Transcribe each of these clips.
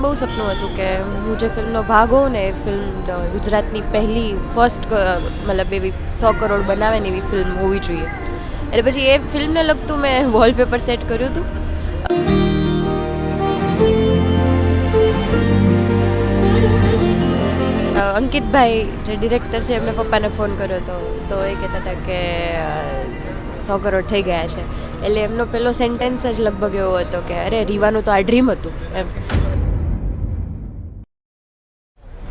બહુ સપનું હતું કે હું જે ફિલ્મનો ભાગ હોઉં ને એ ફિલ્મ ગુજરાતની પહેલી ફર્સ્ટ મતલબ એવી સો કરોડ બનાવે ને એવી ફિલ્મ હોવી જોઈએ. એટલે પછી એ ફિલ્મને લગતું મેં વોલપેપર સેટ કર્યું હતું. અંકિતભાઈ જે ડિરેક્ટર છે એમને પપ્પાને ફોન કર્યો હતો. તો એ કહેતા હતા કે સો કરોડ થઈ ગયા છે. એટલે એમનો પેલો સેન્ટેન્સ જ લગભગ એવો હતો કે, અરે, રીવાનું તો આ ડ્રીમ હતું. એમ.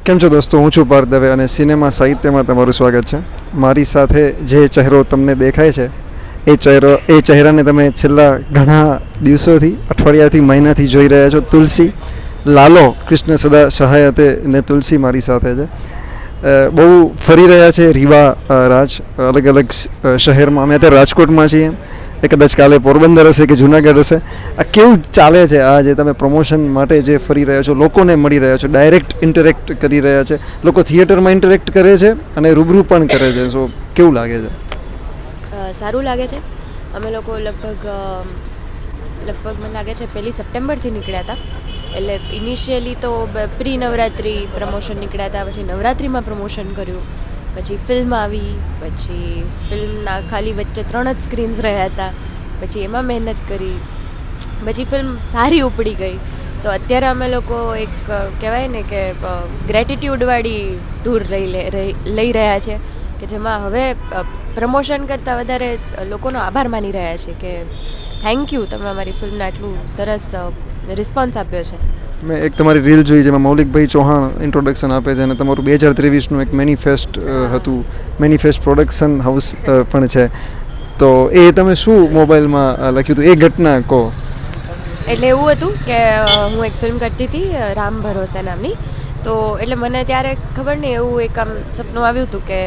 કેમ છો દોસ્તો? હું છું પાર્થ દવે અને સિનેમા સાહિત્યમાં તમારું સ્વાગત છે. મારી સાથે જે ચહેરો તમને દેખાય છે, એ ચહેરો, એ ચહેરાને તમે છેલ્લા ઘણા દિવસોથી, અઠવાડિયાથી, મહિનાથી જોઈ રહ્યા છો. તુલસી લાલો કૃષ્ણ સદા સહાય હતે ને તુલસી મારી સાથે છે. બહુ ફરી રહ્યા છે રીવા રાજ અલગ અલગ શહેરમાં. અમે અત્યારે રાજકોટમાં છીએ. એ કદાચ કાલે પોરબંદર હશે કે જુનાગઢ હશે. આ કેવું ચાલે છે? આ જે તમે પ્રમોશન માટે જે ફરી રહ્યા છો, લોકોને મળી રહ્યા છો ડાયરેક્ટ ઇન્ટરેક્ટ કરી રહ્યા છે. લોકો થિયેટરમાં ઇન્ટરેક્ટ કરે છે અને રૂબરૂ પણ કરે છે. સો કેવું લાગે છે? સારું લાગે છે. અમે લોકો લગભગ લગભગ મને લાગે છે પહેલી સપ્ટેમ્બરથી નીકળ્યા હતા. એટલે ઇનિશિયલી તો પ્રી નવરાત્રિ પ્રમોશન નીકળ્યા હતા, પછી નવરાત્રિમાં પ્રમોશન કર્યું. પછી ફિલ્મ આવી, પછી ફિલ્મના ખાલી વચ્ચે ત્રણ જ સ્ક્રીન્સ રહ્યા હતા. પછી એમાં મહેનત કરી, પછી ફિલ્મ સારી ઉપડી ગઈ. તો અત્યારે અમે લોકો એક, કહેવાય ને કે ગ્રેટિટ્યૂડવાળી ટૂર લઈ લઈ રહ્યા છે. કે જેમાં હવે પ્રમોશન કરતાં વધારે લોકોનો આભાર માની રહ્યા છે કે થેન્ક યુ તમે અમારી ફિલ્મને આટલું સરસ રિસ્પોન્સ આપ્યો છે. મેં એક તમારી રીલ જોઈ જેમાં મૌલિકભાઈ ચૌહાણ ઇન્ટ્રોડક્શન આપે છે અને તમારું બે હજાર ત્રેવીસનું એક મેનિફેસ્ટ હતું. મેનિફેસ્ટ પ્રોડક્શન હાઉસ પણ છે. તો એ તમે શું મોબાઈલમાં લખ્યું હતું? એ ઘટના કહો. એટલે એવું હતું કે હું એક ફિલ્મ કરતી હતી રામ ભરોસા નામની. તો એટલે મને ત્યારે ખબર નહીં, એવું એક આમ સપનું આવ્યું હતું કે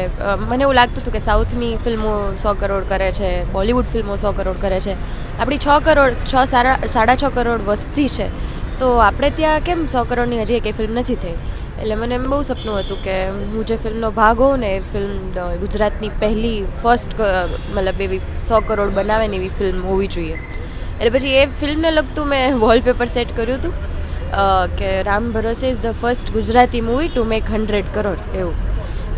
મને એવું લાગતું હતું કે સાઉથની ફિલ્મો સો કરોડ કરે છે, બોલિવૂડ ફિલ્મો સો કરોડ કરે છે. આપણી છ કરોડ, છ સાડા સાડા છ કરોડ વસ્તી છે. તો આપણે ત્યાં કેમ સો કરોડની હજી એકે ફિલ્મ નથી થઈ? એટલે મને એમ બહુ સપનું હતું કે હું જે ફિલ્મનો ભાગ હોઉં ને એ ફિલ્મ ગુજરાતની પહેલી ફર્સ્ટ મતલબ એવી સો કરોડ બનાવે ને એવી ફિલ્મ હોવી જોઈએ. એટલે પછી એ ફિલ્મને લગતું મેં વોલપેપર સેટ કર્યું હતું. કે Ram Bharose is the first Gujarati movie to make hundred crore, એવું.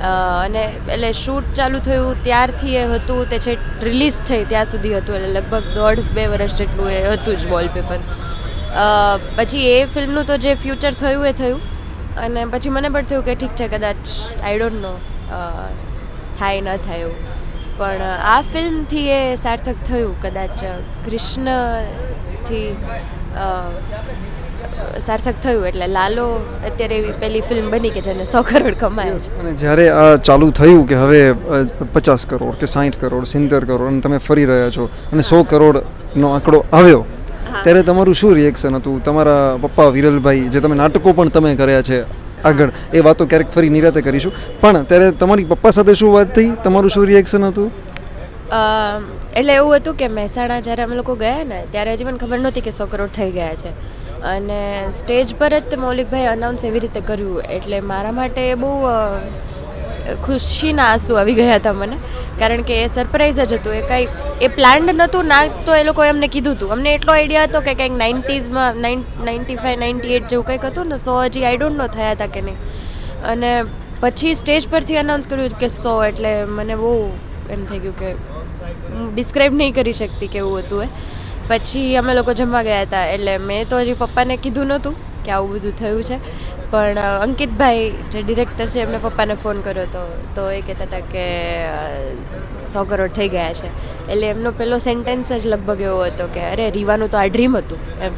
અને એટલે શૂટ ચાલુ થયું ત્યારથી એ હતું, તે છે રિલીઝ થઈ ત્યાં સુધી હતું, એટલે લગભગ દોઢ બે વર્ષ જેટલું એ હતું જ વોલપેપર. પછી એ ફિલ્મનું તો જે ફ્યુચર થયું એ થયું, અને પછી મને પણ થયું કે ઠીક છે, કદાચ આઈ ડોન્ટ નો થાય, ન થાય એવું. પણ આ ફિલ્મથી એ સાર્થક થયું, કદાચ કૃષ્ણથી સાર્થક થયું એટલે લાલો અત્યારે એવી પહેલી ફિલ્મ બની કે જેને સો કરોડ કમાય છે. અને જ્યારે આ ચાલુ થયું કે હવે પચાસ કરોડ કે સાઠ કરોડ સિત્તેર કરોડ અને તમે ફરી રહ્યા છો અને સો કરોડનો આંકડો આવ્યો ત્યારે તમારું શું રિએક્શન હતું? તમારા પપ્પા વિરલભાઈ જે તમે નાટકો પણ તમે કર્યા છે આગળ એ વાતો ક્યારેક ફરી નિરાતે કરીશું. પણ ત્યારે તમારી પપ્પા સાથે શું વાત થઈ? તમારું શું રિએક્શન હતું? એટલે એવું હતું કે મહેસાણા જ્યારે અમે લોકો ગયા ને, ત્યારે હજી મને ખબર નહોતી કે સો કરોડ થઈ ગયા છે. અને સ્ટેજ પર જ મૌલિકભાઈ અનાઉન્સ એવી રીતે કર્યું, એટલે મારા માટે બહુ ખુશીના આંસુ આવી ગયા હતા મને. કારણ કે એ સરપ્રાઈઝ જ હતું. એ કાંઈ, એ પ્લાન્ડ નહોતું, ના તો એ લોકોએ અમને કીધું હતું અમને એટલો આઈડિયા હતો કે કંઈક નાઇન્ટીઝમાં nine ninety five ninety eight જેવું કંઈક હતું ને, સો હજી આઈ ડોન્ટ નો થયા હતા કે નહીં. અને પછી સ્ટેજ પરથી અનાઉન્સ કર્યું કે સો, એટલે મને બહુ એમ થઈ ગયું કે હું ડિસ્ક્રાઈબ નહીં કરી શકતી કેવું હતું એ. પછી અમે લોકો જમવા ગયા હતા, એટલે મેં તો હજી પપ્પાને કીધું નહોતું કે આવું બધું થયું છે. પણ અંકિતભાઈ જે ડિરેક્ટર છે, એમને પપ્પાને ફોન કર્યો હતો તો એ કહેતા હતા કે સો કરોડ થઈ ગયા છે. એટલે એમનો પેલો સેન્ટેન્સ જ લગભગ એવો હતો કે, અરે, રીવાનું તો આ ડ્રીમ હતું. એમ.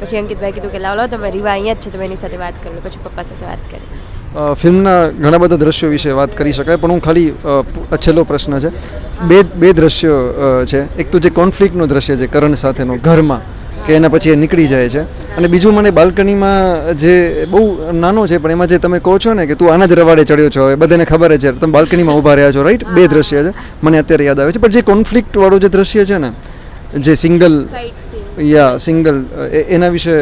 પછી અંકિતભાઈ કીધું કે, લાવ લો તમે રીવા અહીંયા જ છે, તમે એની સાથે વાત કરો પછી પપ્પા સાથે વાત કરી. ફિલ્મના ઘણા બધા દ્રશ્યો વિશે વાત કરી શકાય, પણ હું ખાલી છેલ્લો પ્રશ્ન છે. બે બે દ્રશ્યો છે. એક તો જે કોન્ફ્લિક્ટનો દ્રશ્ય છે કરણ સાથેનો, ઘરમાં, કે એના પછી એ નીકળી જાય છે. અને બીજું મને બાલ્કનીમાં જે બહુ નાનો છે, પણ એમાં જે તમે કહો છો ને કે તું આના જ રવાડે ચડ્યો છો બધાને ખબર છે. તમે બાલ્કનીમાં ઊભા રહ્યા છો રાઈટ બે દ્રશ્ય છે. મને અત્યારે યાદ આવે છે. પણ જે કોન્ફ્લિક્ટ વાળું જે દ્રશ્ય છે ને, જે સિંગલ યા સિંગલ એના વિશે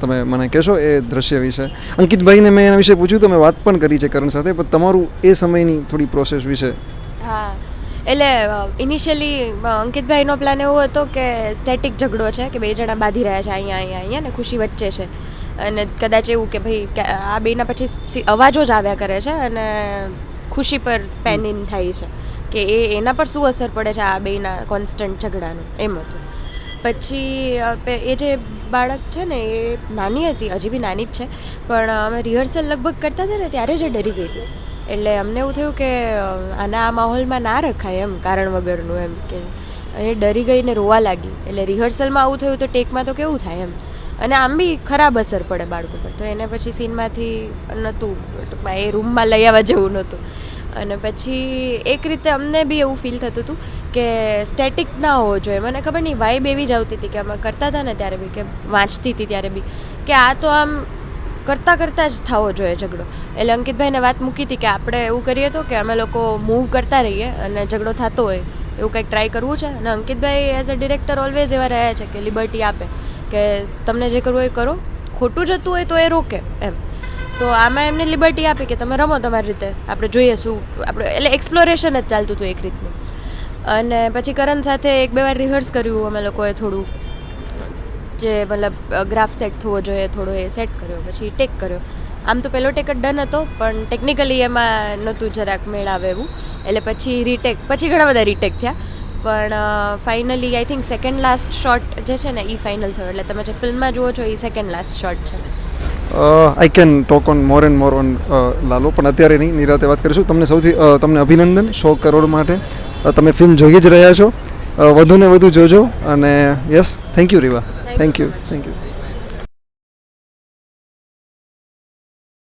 તમે મને કહેશો? એ દ્રશ્ય વિશે. અંકિતભાઈને મેં એના વિશે પૂછ્યું તો મેં વાત પણ કરી છે કરણ સાથે પણ તમારું એ સમયની થોડી પ્રોસેસ વિશે. હા. એટલે ઇનિશિયલી અંકિતભાઈનો પ્લાન એવો હતો કે સ્ટેટિક ઝઘડો છે કે બે જણા બાંધી રહ્યા છે અહીંયા અહીંયા અહીંયા ને ખુશી વચ્ચે છે. અને કદાચ એવું કે ભાઈ આ બેના પછી અવાજો જ આવ્યા કરે છે અને ખુશી પર પેનિંગ થાય છે કે એ એના પર શું અસર પડે છે આ બેના કોન્સ્ટન્ટ ઝઘડાનું? એમ હતું. પછી એ જે બાળક છે ને, એ નાની હતી, હજી બી નાની જ છે, પણ અમે રિહર્સલ લગભગ કરતા હતા ને, ત્યારે જ ડરી ગઈ હતી. એટલે અમને એવું થયું કે આના આ માહોલમાં ના રખાય એમ, કારણ વગરનું એમ કે અને ડરી ગઈને રોવા લાગી. એટલે રિહર્સલમાં આવું થયું તો ટેકમાં તો કેવું થાય એમ. અને આમ બી ખરાબ અસર પડે બાળકો પર તો એને પછી સીનમાંથી નહોતું, ટૂંકમાં એ રૂમમાં લઈ આવવા જેવું નહોતું. અને પછી એક રીતે અમને બી એવું ફીલ થતું હતું કે સ્ટેટિક ના હોવો જોઈએ. મને ખબર નહીં વાઇબ એવી જ આવતી હતી કે અમે કરતા હતા ને ત્યારે બી, કે વાંચતી હતી ત્યારે બી, કે આ તો આમ કરતાં કરતાં જ થવો જોઈએ ઝઘડો. એટલે અંકિતભાઈને વાત મૂકી હતી કે આપણે એવું કરીએ તો કે અમે લોકો મૂવ કરતા રહીએ અને ઝઘડો થતો હોય. એવું કંઈક ટ્રાય કરવું છે? અને અંકિતભાઈ એઝ અ ડિરેક્ટર ઓલવેઝ એવા રહ્યા છે કે લિબર્ટી આપે, કે તમને જે કરવું એ કરો. ખોટું જતું હોય તો એ રોકે, એમ. તો આમાં એમને લિબર્ટી આપી કે તમે રમો તમારી રીતે. આપણે જોઈએ શું, આપણે એટલે એક્સપ્લોરેશન જ ચાલતું હતું એક રીતનું. અને પછી કરણ સાથે એક બે વાર રિહર્સ કર્યું અમે લોકોએ થોડું. જે મતલબ ગ્રાફ સેટ થવો જોઈએ, થોડો એ સેટ કર્યો, પછી ટેક કર્યો. આમ તો પહેલો ટેક જ ડન હતો, પણ ટેકનિકલી એમાં નહોતું જરાક મેળ આવે એવું. એટલે પછી રીટેક પછી ઘણા બધા રીટેક થયા. પણ finally I think second last shot જે છે ને એ ફાઇનલ થયો. એટલે તમે જે ફિલ્મમાં જુઓ છો એ સેકન્ડ લાસ્ટ શોટ છે. I can talk on more and more on Lalo. પણ અત્યારે નહીં નિરાતે વાત કરીશું. તમને સૌથી તમને અભિનંદન સો કરોડ માટે. તમે ફિલ્મ જોઈ જ રહ્યા છો. વધુને વધુ ને વધુ જોજો અને yes thank you Riva thank you thank you